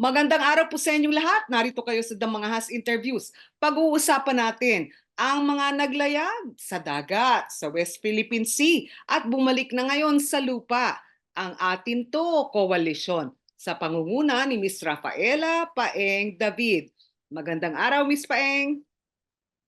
Magandang araw po sa inyong lahat. Narito kayo sa The Mga Has Interviews. Pag-uusapan natin ang mga naglayag sa dagat, sa West Philippine Sea at bumalik na ngayon sa lupa ang atin to koalisyon sa pangunguna ni Miss Rafaela Paeng David. Magandang araw, Miss Paeng.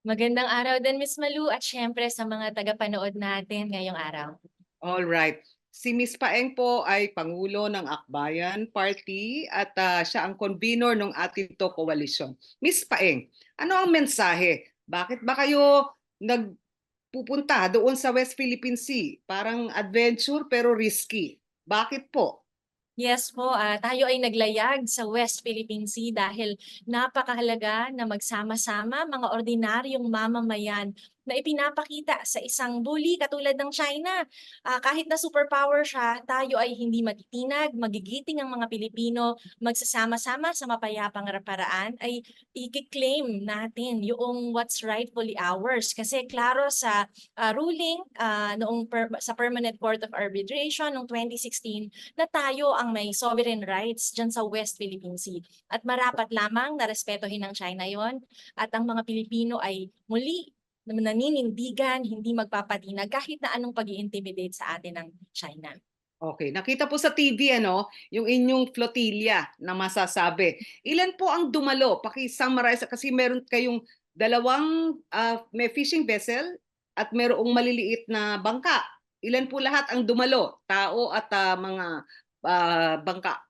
Magandang araw din, Miss Malu, at syempre sa mga tagapanood natin ngayong araw. All right. Si Miss Paeng po ay Pangulo ng Akbayan Party at ah, siya ang convener ng ating to koalisyon. Miss Paeng, ano ang mensahe? Bakit ba kayo nagpupunta doon sa West Philippine Sea? Parang adventure pero risky. Bakit po? Yes po, ah, tayo ay naglayag sa West Philippine Sea dahil napakahalaga na magsama-sama mga ordinaryong mamamayan na ipinapakita sa isang bully katulad ng China. Ah, kahit na superpower siya, tayo ay hindi matitinag, magigiting ang mga Pilipino, magsasama-sama sa mapayapang paraan ay i-claim natin yung what's rightfully ours. Kasi klaro sa ah, ruling ah, noong per- sa Permanent Court of Arbitration noong 2016 na tayo ang may sovereign rights dyan sa West Philippine Sea. At marapat lamang na respetohin ng China yon at ang mga Pilipino ay muli naninindigan, hindi magpapatinag kahit na anong pag intimidate sa atin ng China. Okay, nakita po sa TV ano, yung inyong flotilla na masasabi. Ilan po ang dumalo? Paki-summarize kasi meron kayong dalawang ah, may fishing vessel at merong maliliit na bangka. Ilan po lahat ang dumalo? Tao at ah, mga ah, bangka.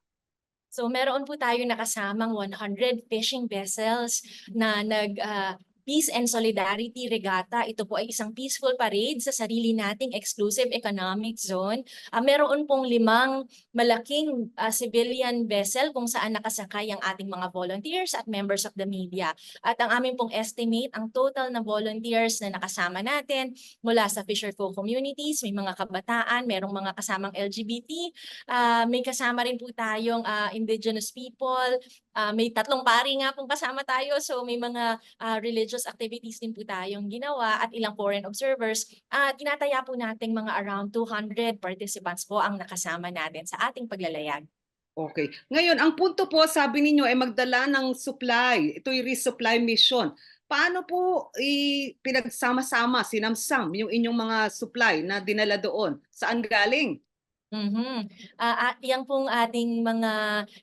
So meron po tayo nakasamang 100 fishing vessels na nag ah, Peace and Solidarity Regatta. Ito po ay isang peaceful parade sa sarili nating exclusive economic zone. Ah, meron pong limang malaking ah, civilian vessel kung saan nakasakay ang ating mga volunteers at members of the media. At ang aming pong estimate, ang total na volunteers na nakasama natin mula sa fisherfolk communities, may mga kabataan, merong mga kasamang LGBT, ah, may kasama rin po tayong ah, indigenous people, ah, may tatlong pari nga pong kasama tayo, so may mga ah, religious activities din po tayong ginawa at ilang foreign observers. At tinataya po nating mga around 200 participants po ang nakasama natin sa ating paglalayag. Okay. Ngayon, ang punto po sabi ninyo ay magdala ng supply. Ito'y resupply mission. Paano po pinagsama-sama, sinamsam yung inyong mga supply na dinala doon? Saan galing? Mhm. Ah, ah, yang pong ating mga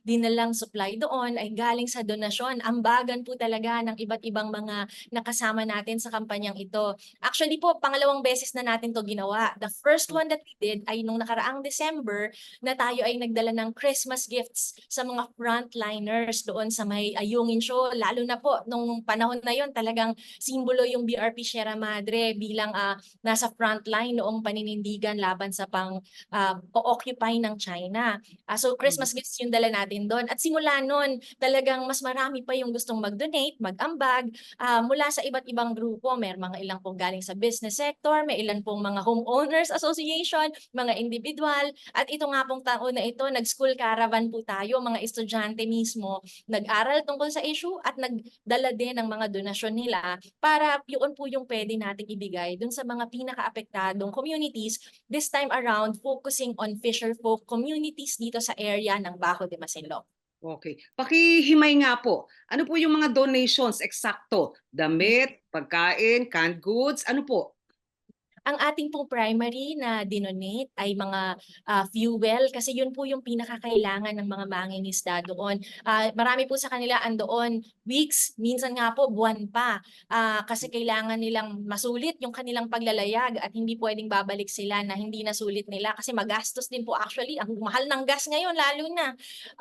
dinalang supply doon ay galing sa donasyon. Ambagan po talaga ng iba't ibang mga nakasama natin sa kampanyang ito. Actually po, pangalawang beses na natin to ginawa. The first one that we did ay nung nakaraang December na tayo ay nagdala ng Christmas gifts sa mga frontliners doon sa may Ayungin Show. Lalo na po nung panahon na yon talagang simbolo yung BRP Sierra Madre bilang ah, nasa frontline noong paninindigan laban sa pang ah, o-occupy ng China. Ah, so Christmas gifts yung dala natin doon. At simula noon, talagang mas marami pa yung gustong mag-donate, mag-ambag ah, mula sa iba't ibang grupo. May mga ilang pong galing sa business sector, may ilan pong mga homeowners association, mga individual. At ito nga pong taon na ito, nag-school caravan po tayo, mga estudyante mismo, nag-aral tungkol sa issue at nagdala din ng mga donasyon nila para yun po yung pwede nating ibigay dun sa mga pinaka-apektadong communities this time around focusing on fisher folk communities dito sa area ng Bajo de Masinloc. Okay. Pakihimay nga po. Ano po yung mga donations eksakto? Damit, pagkain, canned goods, ano po? Ang ating pong primary na dinonate ay mga ah, fuel kasi yun po yung pinakakailangan ng mga mangingisda doon. Ah, marami po sa kanila andoon weeks, minsan nga po buwan pa Ah, kasi kailangan nilang masulit yung kanilang paglalayag at hindi pwedeng babalik sila na hindi nasulit nila kasi magastos din po actually ang mahal ng gas ngayon lalo na.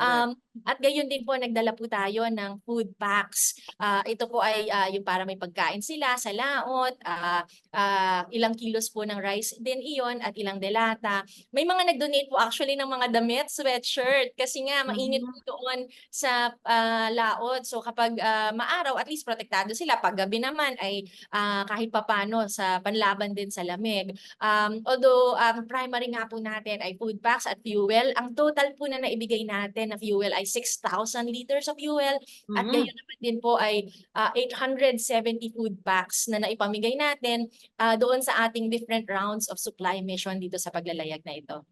Um, at gayon din po nagdala po tayo ng food packs. Ah, ito po ay ah, yung para may pagkain sila sa laot, ah, ah, ilang kilos po ng rice din iyon at ilang delata. May mga nag-donate po actually ng mga damit, sweatshirt kasi nga mainit po doon sa ah, laot. So kapag ah, maaraw, at least protektado sila. Pag gabi naman ay ah, kahit papano sa panlaban din sa lamig. Um, although ang primary nga po natin ay food packs at fuel, ang total po na naibigay natin na fuel ay 6,000 liters of fuel at Mhm. gayon naman din po ay ah, 870 food packs na naipamigay natin ah, doon sa ating different rounds of supply mission dito sa paglalayag na ito.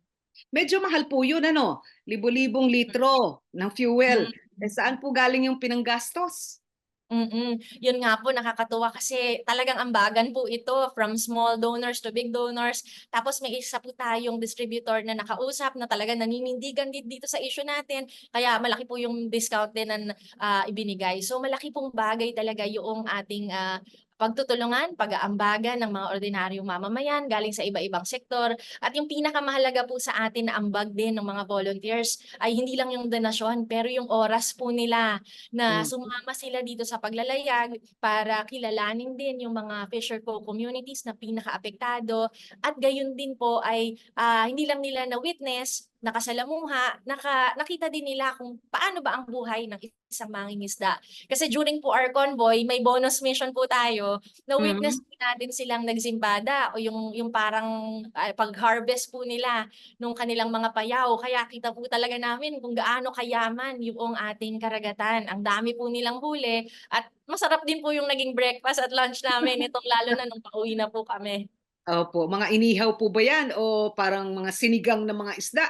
Medyo mahal po yun, ano? Libo-libong litro ng fuel. Eh, saan po galing yung pinanggastos? Mm, yun nga po nakakatuwa kasi talagang ambagan po ito from small donors to big donors. Tapos may isa po tayong distributor na nakausap na talaga naninindigan dito sa issue natin. Kaya malaki po yung discount din na ah, ibinigay. So malaki pong bagay talaga yung ating ah, pagtutulungan, pag-aambagan ng mga ordinaryong mamamayan galing sa iba-ibang sektor. At yung pinakamahalaga po sa atin na ambag din ng mga volunteers ay hindi lang yung donasyon pero yung oras po nila na Mm. sumama sila dito sa paglalayag para kilalanin din yung mga fisher folk communities na pinaka-apektado at gayon din po ay ah, hindi lang nila na witness nakasalamuha, naka, nakita din nila kung paano ba ang buhay ng isang mangingisda. Kasi during po our convoy, may bonus mission po tayo na witness po natin silang nagsimbada o yung, yung parang ah, pag-harvest po nila nung kanilang mga payaw. Kaya kita po talaga namin kung gaano kayaman yung ating karagatan. Ang dami po nilang huli at masarap din po yung naging breakfast at lunch namin itong lalo na nung pauwi na po kami. Opo, mga inihaw po ba yan o parang mga sinigang na mga isda?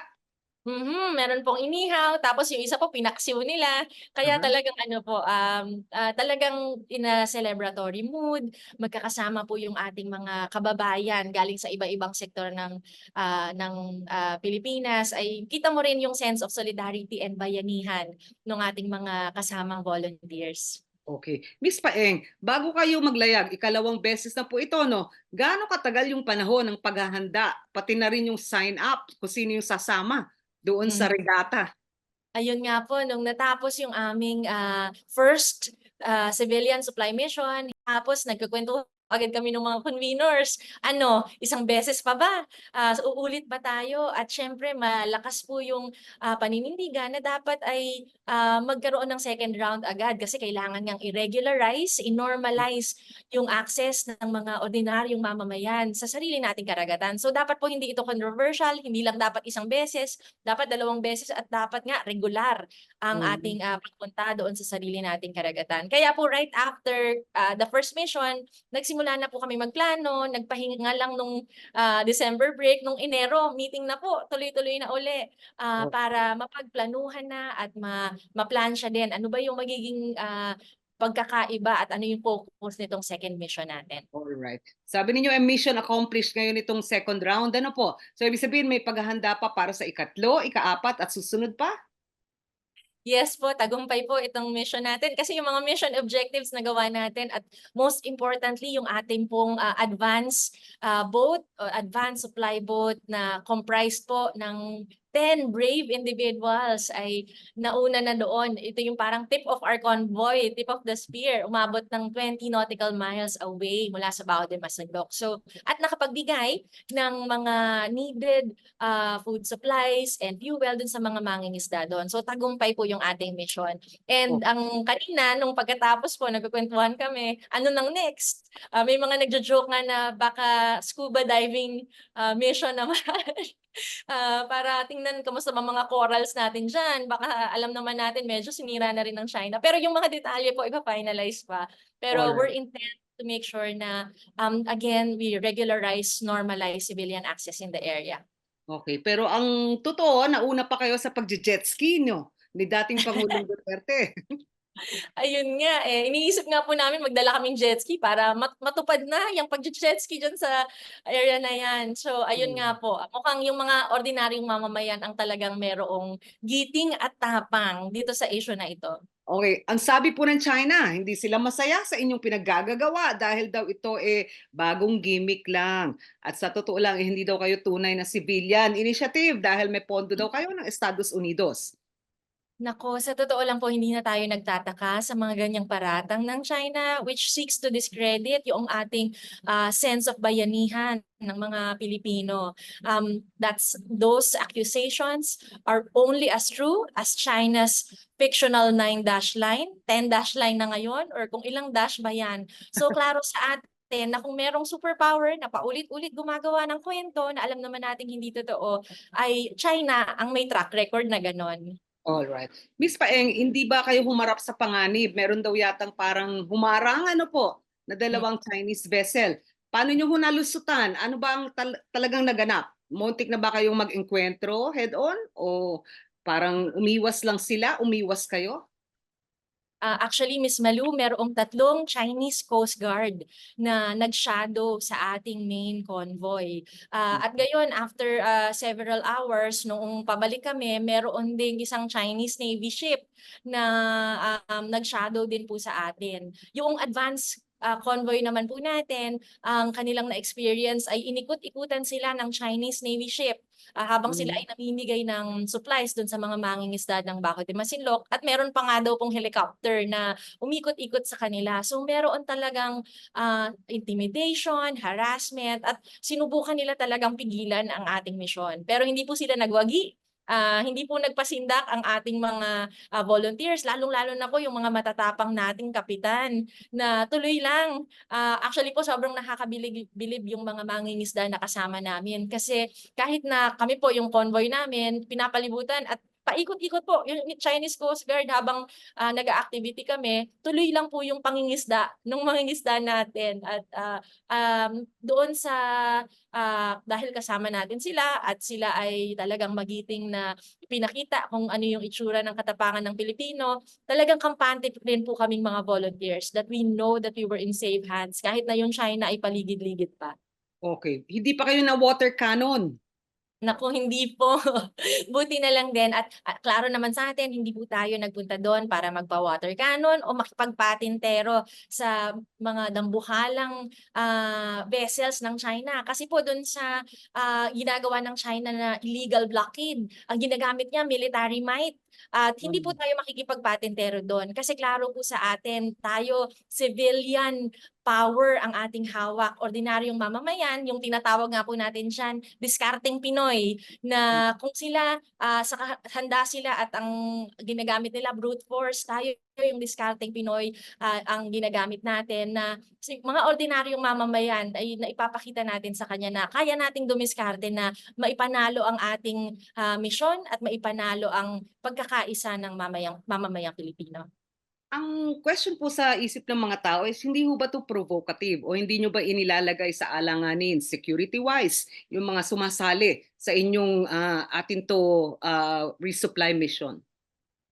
Mhm, meron pong inihaw, tapos yung isa po pinaksiw nila. Kaya Aha. talagang ano po, um, ah, talagang in a celebratory mood, magkakasama po yung ating mga kababayan galing sa iba-ibang sektor ng ah, ng ah, Pilipinas ay kita mo rin yung sense of solidarity and bayanihan ng ating mga kasamang volunteers. Okay. Miss Paeng, bago kayo maglayag, ikalawang beses na po ito, no? Gaano katagal yung panahon ng paghahanda, pati na rin yung sign up, kung sino yung sasama doon sa Mhm. regata? Ayun nga po, nung natapos yung aming ah, first ah, civilian supply mission, tapos nagkukwento agad kami ng mga conveners. Ano, isang beses pa ba? Ah, so uulit ba tayo? At syempre, malakas po yung ah, paninindigan na dapat ay ah, magkaroon ng second round agad kasi kailangan ngang i-regularize, i-normalize yung access ng mga ordinaryong mamamayan sa sarili nating karagatan. So dapat po hindi ito controversial, hindi lang dapat isang beses, dapat dalawang beses at dapat nga regular ang Mhm. ating ah, pagpunta doon sa sarili nating karagatan. Kaya po right after ah, the first mission, nagsimula na po kami magplano, nagpahinga lang nung ah, December break, nung Enero, meeting na po, tuloy-tuloy na uli ah, Oh. para mapagplanuhan na at ma maplansya din ano ba yung magiging ah, pagkakaiba at ano yung focus nitong second mission natin. Alright. Sabi ninyo, eh, mission accomplished ngayon itong second round. Ano po? So, ibig sabihin, may paghahanda pa para sa ikatlo, ikaapat, at susunod pa? Yes po, tagumpay po itong mission natin. Kasi yung mga mission objectives na gawa natin at most importantly yung ating pong ah, advance ah, boat o advance supply boat na comprised po ng 10 brave individuals ay nauna na doon. Ito yung parang tip of our convoy, tip of the spear, umabot ng 20 nautical miles away mula sa Bao de Masinloc. So, at nakapagbigay ng mga needed ah, food supplies and fuel dun sa mga mangingisda doon. So tagumpay po yung ating mission. And ang kanina, nung pagkatapos po, nagkukwentuhan kami, ano nang next? Ah, may mga nagjo-joke nga na baka scuba diving ah, mission naman. Ah, para tingnan kamusta ba mga corals natin dyan. Baka alam naman natin medyo sinira na rin ng China. Pero yung mga detalye po, ipa-finalize pa. Pero we're intent to make sure na um, again, we regularize, normalize civilian access in the area. Okay. Pero ang totoo, nauna pa kayo sa pagje-jet ski, no? Ni dating Pangulong Duterte. Ayun nga eh, iniisip nga po namin magdala kaming jet ski para mat- matupad na yung pag-jet ski dyan sa area na yan. So ayun Mm. nga po, mukhang yung mga ordinaryong mamamayan ang talagang merong giting at tapang dito sa issue na ito. Okay, ang sabi po ng China, hindi sila masaya sa inyong pinaggagawa dahil daw ito eh bagong gimmick lang. At sa totoo lang, eh, hindi daw kayo tunay na civilian initiative dahil may pondo daw kayo ng Estados Unidos. Nako, sa totoo lang po hindi na tayo nagtataka sa mga ganyang paratang ng China which seeks to discredit yung ating ah, sense of bayanihan ng mga Pilipino. Um, that's those accusations are only as true as China's fictional nine dash line, 10 dash line na ngayon or kung ilang dash ba yan. So klaro sa atin na kung merong superpower na paulit-ulit gumagawa ng kwento na alam naman natin hindi totoo, ay China ang may track record na ganon. Alright. Miss Paeng, hindi ba kayo humarap sa panganib? Meron daw yatang parang humarang ano po, na dalawang Chinese vessel. Paano nyo ho nalusutan? Ano ba ang tal- talagang naganap? Muntik na ba kayong mag-enkwentro head-on? O parang umiwas lang sila, umiwas kayo? Ah, actually, Miss Malu, merong tatlong Chinese Coast Guard na nag-shadow sa ating main convoy. Ah, at gayon, after ah, several hours, noong pabalik kami, meron ding isang Chinese Navy ship na um, nag-shadow din po sa atin. Yung advance ah, convoy naman po natin, ang kanilang na-experience ay inikot-ikutan sila ng Chinese Navy ship ah, habang sila Mm. ay namimigay ng supplies doon sa mga mangingisda ng Baco de Masinloc at meron pa nga daw pong helicopter na umikot-ikot sa kanila. So meron talagang ah, intimidation, harassment at sinubukan nila talagang pigilan ang ating misyon. Pero hindi po sila nagwagi. Ah, hindi po nagpasindak ang ating mga ah, volunteers, lalong-lalo na po yung mga matatapang nating kapitan na tuloy lang. Ah, actually po sobrang nakakabilib bilib yung mga mangingisda na kasama namin kasi kahit na kami po yung convoy namin pinapalibutan at paikot-ikot po yung Chinese Coast Guard habang ah, nag-activity kami, tuloy lang po yung pangingisda ng mangingisda natin at ah, um, doon sa ah, dahil kasama natin sila at sila ay talagang magiting na pinakita kung ano yung itsura ng katapangan ng Pilipino, talagang kampante rin po kaming mga volunteers that we know that we were in safe hands kahit na yung China ay paligid-ligid pa. Okay. Hindi pa kayo na water cannon. Naku, hindi po. Buti na lang din at, at klaro naman sa atin, hindi po tayo nagpunta doon para magpa-water cannon o makipagpatintero sa mga dambuhalang ah, vessels ng China. Kasi po doon sa ah, ginagawa ng China na illegal blockade, ang ginagamit niya military might. At hindi po Mm. tayo makikipagpatintero doon kasi klaro po sa atin, tayo civilian power ang ating hawak. Ordinaryong mamamayan, yung tinatawag nga po natin dyan, discarding Pinoy, na kung sila, sa ka- handa sila at ang ginagamit nila brute force, tayo yung discarding Pinoy ah, ang ginagamit natin na si- mga ordinaryong mamamayan ay naipapakita natin sa kanya na kaya nating dumiskarte na maipanalo ang ating ah, misyon at maipanalo ang pagkakaisa ng mamayang, mamamayang Pilipino. Ang question po sa isip ng mga tao is hindi ho ba to provocative o hindi nyo ba inilalagay sa alanganin security-wise yung mga sumasali sa inyong ah, atin to ah, resupply mission?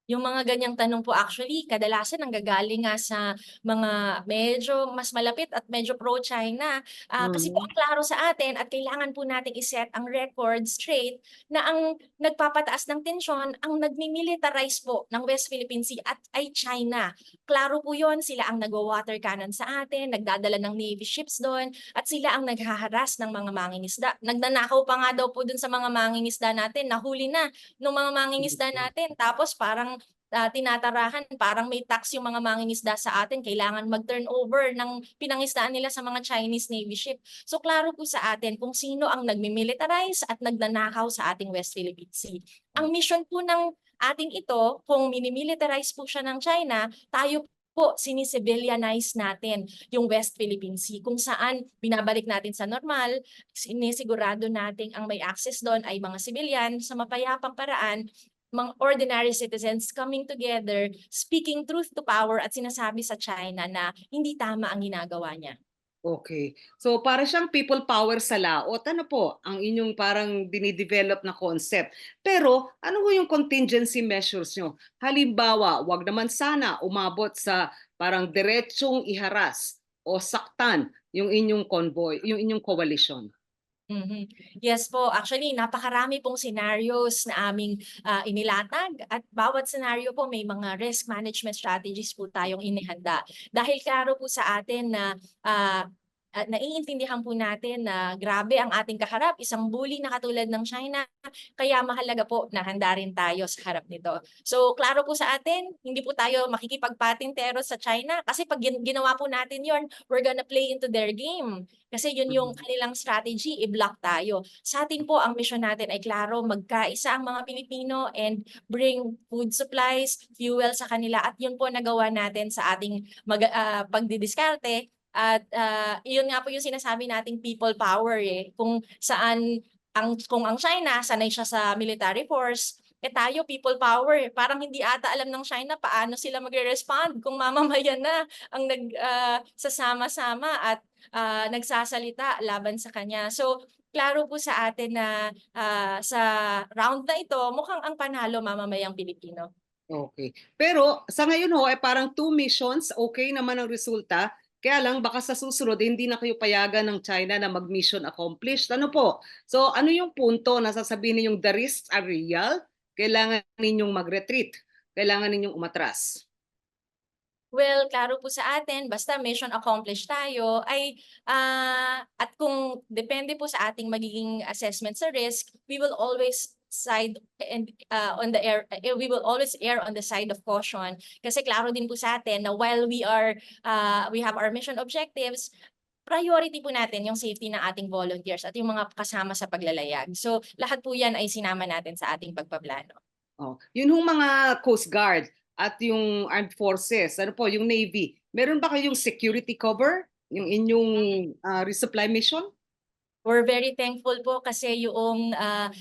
Yung mga ganyang tanong po actually, kadalasan nanggagaling nga sa mga medyo mas malapit at medyo pro-China. Ah, Kasi po Mhm. ang klaro sa atin at kailangan po nating iset ang record straight na ang nagpapataas ng tensyon, ang nagmi-militarize po ng West Philippine Sea at ay China. Klaro po yon sila ang nagwa-water cannon sa atin, nagdadala ng Navy ships doon, at sila ang naghaharas ng mga mangingisda. Nagnanakaw pa nga daw po dun sa mga mangingisda natin, nahuli na ng mga mangingisda natin. Tapos parang ah, tinatarahan, parang may tax yung mga mangingisda sa atin, kailangan mag-turn over ng pinangisdaan nila sa mga Chinese Navy ship. So klaro po sa atin kung sino ang nagmi-militarize at nagnanakaw sa ating West Philippine Sea. Ang mission po ng ating ito, kung minimilitarize po siya ng China, tayo po sinisibilianize natin yung West Philippine Sea kung saan binabalik natin sa normal, sinisigurado nating ang may access doon ay mga civilian sa mapayapang paraan mga ordinary citizens coming together, speaking truth to power at sinasabi sa China na hindi tama ang ginagawa niya. Okay. So para siyang people power sa laot, ano po ang inyong parang dinidevelop na concept. Pero ano ho yung contingency measures nyo? Halimbawa, wag naman sana umabot sa parang diretsong iharas o saktan yung inyong convoy, yung inyong coalition. Mhm. Yes po, actually napakarami pong scenarios na aming ah, inilatag at bawat scenario po may mga risk management strategies po tayong inihanda. Dahil klaro po sa atin na ah, at naiintindihan po natin na grabe ang ating kaharap, isang bully na katulad ng China, kaya mahalaga po na handa rin tayo sa harap nito. So klaro po sa atin, hindi po tayo makikipagpatintero sa China kasi pag gin- ginawa po natin yon, we're gonna play into their game. Kasi yun yung Mhm. kanilang strategy, i-block tayo. Sa atin po, ang mission natin ay klaro, magkaisa ang mga Pilipino and bring food supplies, fuel sa kanila. At yun po nagawa natin sa ating mag, ah, pagdidiskarte. At ah, yun nga po yung sinasabi nating people power eh. Kung saan, ang, kung ang China, sanay siya sa military force, eh tayo, people power. Parang hindi ata alam ng China paano sila magre-respond kung mamamayan na ang nag ah, sasama-sama at ah, nagsasalita laban sa kanya. So, klaro po sa atin na ah, sa round na ito, mukhang ang panalo mamamayang Pilipino. Okay. Pero sa ngayon ho, eh, parang two missions, okay naman ang resulta. Kaya lang baka sa susunod hindi na kayo payagan ng China na mag-mission accomplished. Ano po? So ano yung punto na sasabihin ninyong the risks are real? Kailangan ninyong mag-retreat. Kailangan ninyong umatras. Well, klaro po sa atin, basta mission accomplished tayo ay ah, at kung depende po sa ating magiging assessment sa risk, we will always side and ah, on the air eh, we will always err on the side of caution kasi klaro din po sa atin na while we are ah, we have our mission objectives priority po natin yung safety ng ating volunteers at yung mga kasama sa paglalayag. So lahat po yan ay sinama natin sa ating pagpaplano. Oh, yun hong mga Coast Guard at yung Armed Forces, ano po, yung Navy. Meron ba kayong security cover? Yung inyong ah, resupply mission? We're very thankful po kasi yung ah,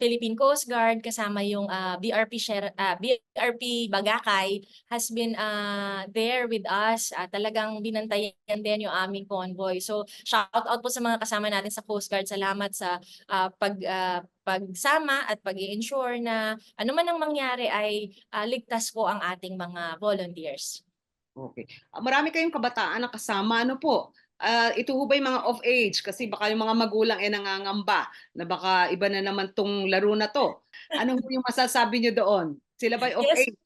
Philippine Coast Guard kasama yung ah, BRP Sher- ah, BRP Bagakay has been ah, there with us. Ah, talagang binantayan din yung aming convoy. So shout out po sa mga kasama natin sa Coast Guard. Salamat sa ah, pag ah, pagsama at pag-i-ensure na ano man ang mangyari ay ah, ligtas po ang ating mga volunteers. Okay. Marami kayong kabataan na kasama, ano po? Ah, ito ho ba yung mga of age? Kasi baka yung mga magulang ay nangangamba na baka iba na naman tong laro na to. Ano ho yung masasabi nyo doon? Sila ba of Yes. age?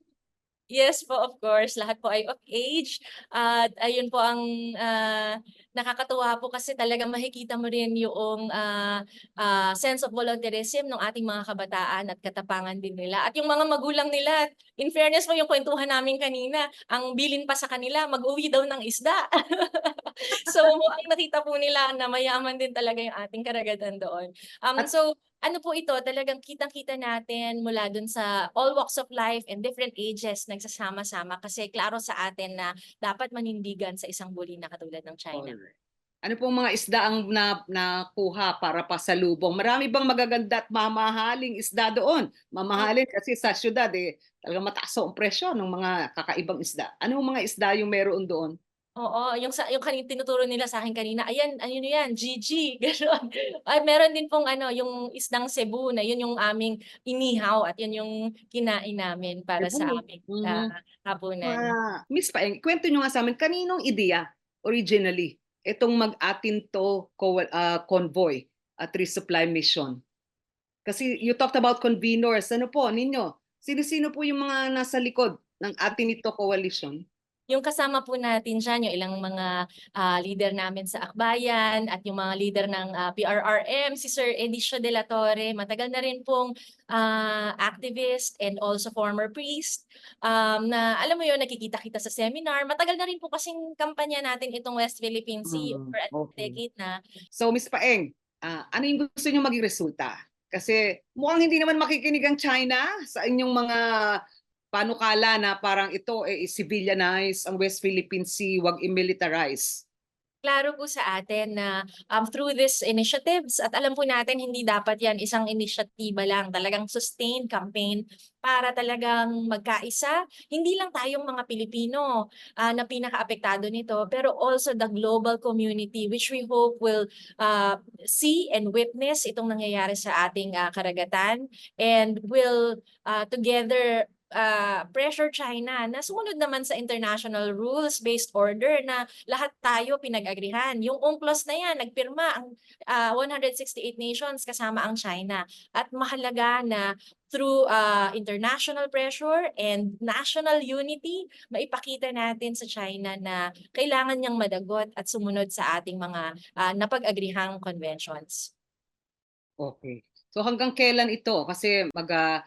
Yes po, of course. Lahat po ay of age. At ayun po ang ah, nakakatuwa po kasi talagang makikita mo rin yung ah, ah, sense of volunteerism ng ating mga kabataan at katapangan din nila. At yung mga magulang nila, in fairness po yung kwentuhan namin kanina, ang bilin pa sa kanila, mag-uwi daw ng isda. so ang nakita po nila na mayaman din talaga yung ating karagatan doon. Um, so ano po ito, talagang kitang-kita natin mula dun sa all walks of life and different ages nagsasama-sama kasi klaro sa atin na dapat manindigan sa isang bully na katulad ng China. Alright. Ano pong mga isda ang na, nakuha para pasalubong? Marami bang magaganda at mamahaling isda doon? Mamahalin kasi sa syudad eh, talagang mataas ang presyo ng mga kakaibang isda. Ano mga isda yung meron doon? Oo, yung sa yung kanin tinuturo nila sa akin kanina, ayan, ano yan, GG, gano'n. Ay meron din pong ano, yung isdang Cebu na yun yung aming inihaw at yun yung kinain namin para sa Cebu, aming mhm. ah, hapunan. Ah, Miss Paeng, kwento nyo nga sa amin, kaninong ideya originally itong mag-atin to co- ah, convoy at resupply mission? Kasi you talked about conveners. Ano po, ninyo? Sino-sino po yung mga nasa likod ng atin ito coalition? Yung kasama po natin dyan, yung ilang mga ah, leader namin sa Akbayan at yung mga leader ng ah, PRRM, si Sir Edicio de la Torre, matagal na rin pong ah, activist and also former priest um, na alam mo yun, nakikita-kita sa seminar. Matagal na rin po kasing kampanya natin itong West Philippine Sea Mm, over a okay. decade na. So, Miss Paeng, ah, ano yung gusto nyo maging resulta? Kasi mukhang hindi naman makikinig ang China sa inyong mga panukala na parang ito eh, civilianize ang West Philippine Sea, wag i-militarize. Klaro po sa atin na um, through these initiatives at alam po natin hindi dapat yan isang inisyatiba lang, talagang sustained campaign para talagang magkaisa. Hindi lang tayong mga Pilipino ah, na pinaka-apektado nito, pero also the global community which we hope will ah, see and witness itong nangyayari sa ating ah, karagatan and will ah, together ah, pressure China na sumunod naman sa international rules-based order na lahat tayo pinag-agrihan. Yung UNCLOS na yan, nagpirma ang ah, 168 nations kasama ang China. At mahalaga na through ah, international pressure and national unity, maipakita natin sa China na kailangan niyang madagot at sumunod sa ating mga ah, napag-agrihang conventions. Okay. So hanggang kailan ito? Kasi mag ah,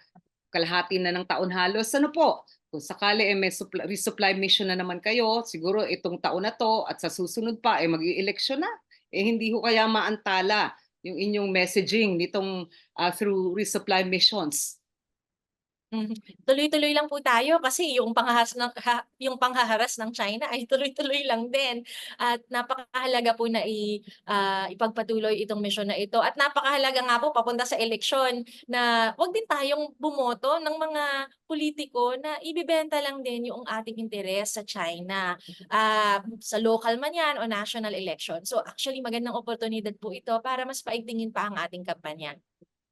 kalahati na ng taon halos. Ano po? Kung sakali eh, may supply, resupply mission na naman kayo, siguro itong taon na to at sa susunod pa eh mag-i-eleksyon na. Eh hindi ko kaya maantala yung inyong messaging nitong ah, through resupply missions. Mhm. Tuloy-tuloy lang po tayo kasi yung panghahas ng ha, yung panghaharas ng China ay tuloy-tuloy lang din. At napakahalaga po na i, ah, ipagpatuloy itong misyon na ito. At napakahalaga nga po papunta sa eleksyon na wag din tayong bumoto ng mga politiko na ibibenta lang din yung ating interes sa China. Ah, sa local man yan o national election. So actually magandang oportunidad po ito para mas paigtingin pa ang ating kampanya.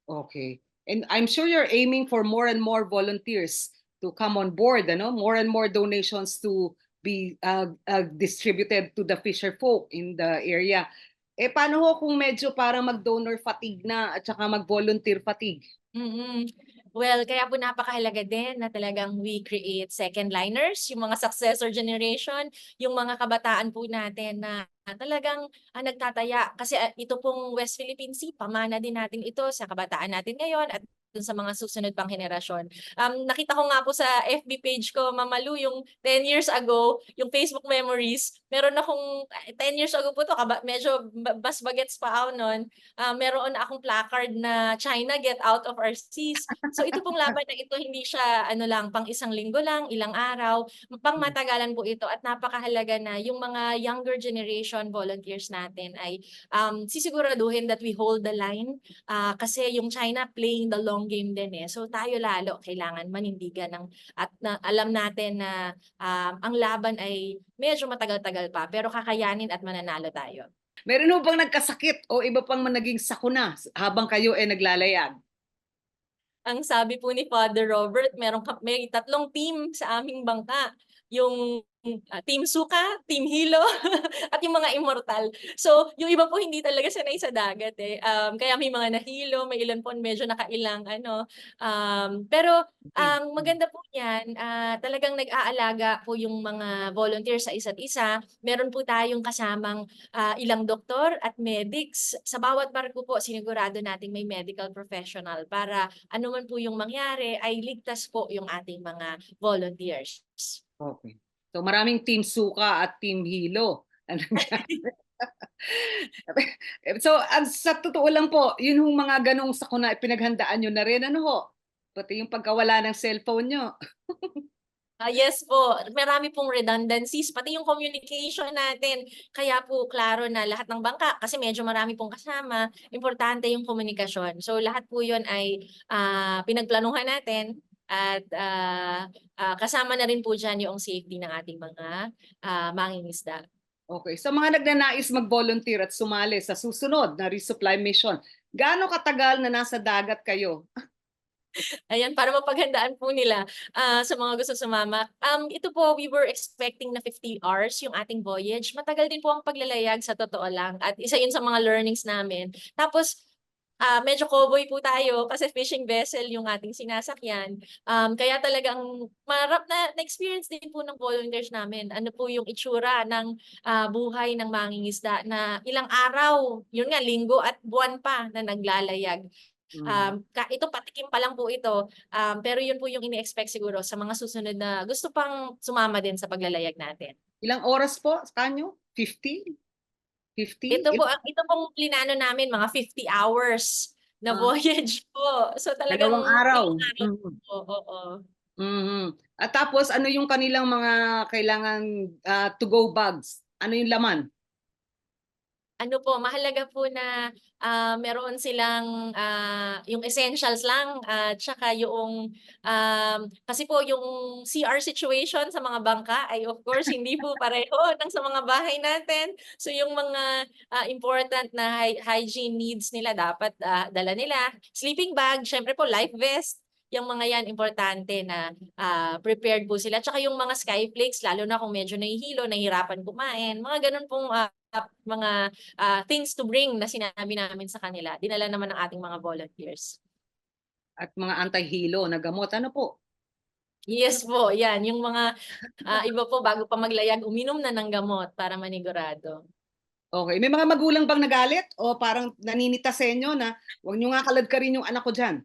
Okay. And I'm sure you're aiming for more and more volunteers to come on board, ano? More and more donations to be uh, uh, distributed to the fisher folk in the area. Eh paano ho kung medyo parang mag-donor fatigue na at saka mag-volunteer fatigue? Mm. Well, kaya po napakahalaga din na talagang we create second liners, yung mga successor generation, yung mga kabataan po natin na talagang ah, nagtataya. Kasi ah, ito pong West Philippine Sea, pamana din natin ito sa kabataan natin ngayon at sa mga susunod pang henerasyon. Um, nakita ko nga po sa FB page ko, Mamalu, yung 10 years ago, yung Facebook memories, meron akong, eh, 10 years ago po to, medyo ba- bas bagets pa ako noon, ah, meron akong placard na China get out of our seas. So ito pong laban na ito hindi siya ano lang pang isang linggo lang, ilang araw, pang matagalan po ito at napakahalaga na yung mga younger generation volunteers natin ay um sisiguraduhin that we hold the line ah, kasi yung China playing the long game din eh. So tayo lalo kailangan manindigan ng at na, alam natin na um, ang laban ay medyo matagal-tagal pa pero kakayanin at mananalo tayo. Meron ho bang nagkasakit o iba pang naging sakuna habang kayo eh naglalayag? ang sabi po ni Father Robert, meron may tatlong team sa aming bangka. Yung ah, Team Suka, Team Hilo, at yung mga immortal. So, yung iba po hindi talaga sanay sa dagat eh. Um, kaya may mga nahilo, may ilan po medyo nakailang ano. Um, pero ang maganda po niyan, ah, talagang nag-aalaga po yung mga volunteers sa isa't isa. Meron po tayong kasamang ah, ilang doktor at medics. Sa bawat barko po, sinigurado nating may medical professional para ano man po yung mangyari ay ligtas po yung ating mga volunteers. Okay. So maraming team Suka at team Hilo. Ano so ang sa totoo lang po, yun hong mga ganong sakuna pinaghandaan nyo na rin. Ano ho? Pati yung pagkawala ng cellphone nyo. Ah, yes po, marami pong redundancies, pati yung communication natin. Kaya po, klaro na lahat ng bangka, kasi medyo marami pong kasama, importante yung komunikasyon. So lahat po yun ay ah, pinagplanuhan natin at ah, ah, kasama na rin po dyan yung safety ng ating mga ah, mangingisda. Okay. So mga nagnanais mag-volunteer at sumali sa susunod na resupply mission, gaano katagal na nasa dagat kayo? Ayan, para mapaghandaan po nila ah, sa mga gusto sumama. Um, ito po, we were expecting na 50 hours yung ating voyage. Matagal din po ang paglalayag sa totoo lang. At isa yun sa mga learnings namin. Tapos, ah medyo cowboy po tayo kasi fishing vessel yung ating sinasakyan. Um, kaya talagang marap na na-experience din po ng volunteers namin. Ano po yung itsura ng ah, buhay ng mangingisda na ilang araw, yun nga, linggo at buwan pa na naglalayag. Mm. Um, ka, ito patikim pa lang po ito. Um, pero yun po yung ini-expect siguro sa mga susunod na gusto pang sumama din sa paglalayag natin. Ilang oras po sa kanyo? 50? 50? Ito po ang ito pong plinano namin mga 50 hours Ah. na voyage po. So talagang Dalawang araw. araw Mhm. po. Oo. Mhm. At tapos ano yung kanilang mga kailangan ah, to go bags? Ano yung laman? Ano po, mahalaga po na ah, meron silang ah, yung essentials lang at saka yung um, kasi po yung CR situation sa mga bangka ay of course hindi po pareho ng sa mga bahay natin. So yung mga ah, important na hy- hygiene needs nila dapat ah, dala nila. Sleeping bag, syempre po life vest. Yung mga yan importante na ah, prepared po sila. Tsaka yung mga skyflakes, lalo na kung medyo nahihilo, nahihirapan kumain. Mga ganun pong ah, mga ah, things to bring na sinabi namin sa kanila. Dinala naman ng ating mga volunteers. At mga anti-hilo na gamot? Ano po? Yes po, yan. Yung mga ah, iba po bago pa maglayag, uminom na ng gamot para manigurado. Okay. May mga magulang bang nagalit? O parang naninita sa inyo na huwag nyo nga kalad ka rin yung anak ko dyan?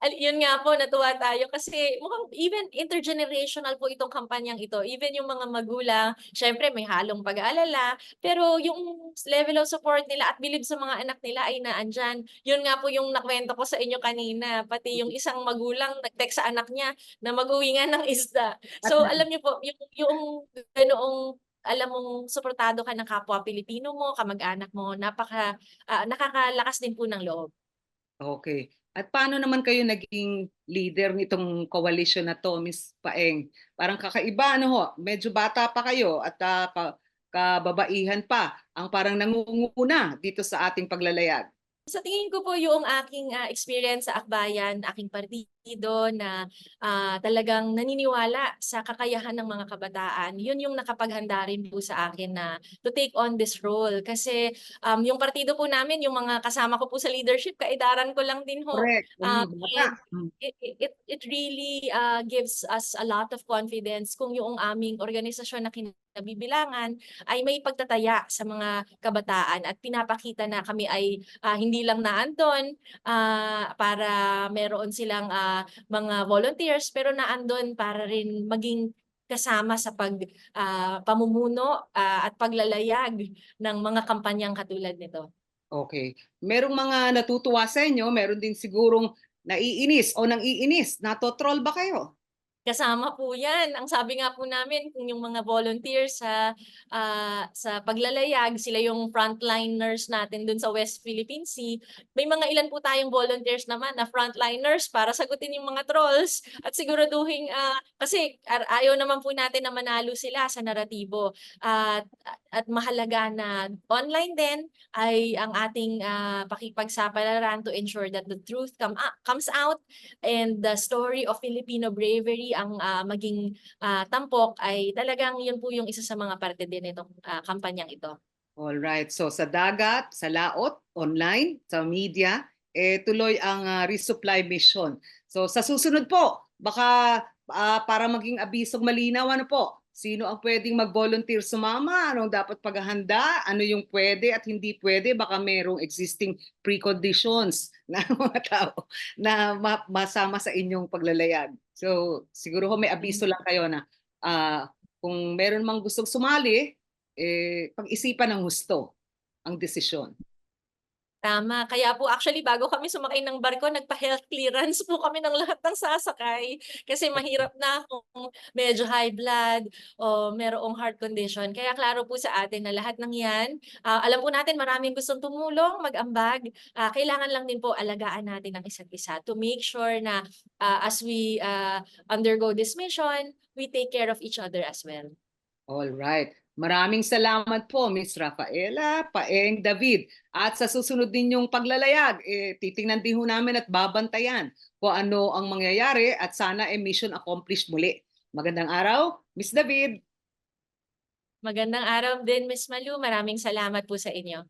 Yun nga po, natuwa tayo kasi mukhang even intergenerational po itong kampanyang ito. Even yung mga magulang, syempre may halong pag-aalala, pero yung level of support nila at bilib sa mga anak nila ay naandyan. Yun nga po yung nakwento ko sa inyo kanina, pati yung isang magulang nag-text sa anak niya na mag-uwi nga ng isda. So alam niyo po, yung, yung ganoong alam mong suportado ka ng kapwa Pilipino mo, kamag-anak mo, napaka ah, nakakalakas din po ng loob. Okay. At paano naman kayo naging leader nitong coalition na to, Miss Paeng? Parang kakaiba, ano ho? Medyo bata pa kayo at ah, ka- kababaihan pa ang parang nangunguna dito sa ating paglalayag. Sa tingin ko po yung aking, ah, experience sa akbayan, aking partido na, ah, talagang naniniwala sa kakayahan ng mga kabataan, yun yung nakapaghanda rin po sa akin na to take on this role. Kasi, um, yung partido po namin, yung mga kasama ko po sa leadership, kaedaran ko lang din ho. Correct. Um, it it it really uh, gives us a lot of confidence kung yung aming organisasyon na kinabibilangan ay may pagtataya sa mga kabataan at pinapakita na kami ay ah, hindi lang naandon ah, para meron silang ah, mga volunteers pero naandon para rin maging kasama sa pag ah, pamumuno ah, at paglalayag ng mga kampanyang katulad nito. Okay. Merong mga natutuwa sa inyo, meron din sigurong naiinis o nang-iinis. Nato-troll ba kayo? Kasama po 'yan. Ang sabi nga po namin kung yung mga volunteers sa, ah, sa paglalayag, sila yung frontliners natin dun sa West Philippine Sea. May mga ilan po tayong volunteers naman na frontliners para sagutin yung mga trolls at siguraduhin, ah, kasi ayaw naman po natin na manalo sila sa naratibo. At at mahalaga na online din ay ang ating, ah, pakipagsapalaran to ensure that the truth come a comes out and the story of Filipino bravery ang ah, maging ah, tampok ay talagang yun po yung isa sa mga parte din nitong ah, kampanyang ito. All right. So sa dagat, sa laot, online, sa media, eh tuloy ang ah, resupply mission. So sa susunod po, baka ah, para maging abisong malinaw ano po, sino ang pwedeng mag-volunteer sumama, anong dapat paghahanda, ano yung pwede at hindi pwede, baka merong existing preconditions na mga tao na ma- masama sa inyong paglalayag. So siguro ho may abiso lang kayo na ah, kung meron mang gustong sumali, eh, pag-isipan ng husto ang desisyon. Tama. Kaya po actually bago kami sumakay ng barko, nagpa-health clearance po kami ng lahat ng sasakay. Kasi mahirap na kung medyo high blood o merong heart condition. Kaya klaro po sa atin na lahat ng yan, ah, alam po natin maraming gustong tumulong, mag-ambag. Ah, kailangan lang din po alagaan natin ang isa't isa to make sure na ah, as we ah, undergo this mission, we take care of each other as well. All right. Maraming salamat po, Miss Rafaela, Paeng David. At sa susunod ninyong paglalayag, eh, titingnan din ho namin at babantayan kung ano ang mangyayari at sana eh, mission accomplished muli. Magandang araw, Miss David. Magandang araw din, Miss Malu. Maraming salamat po sa inyo.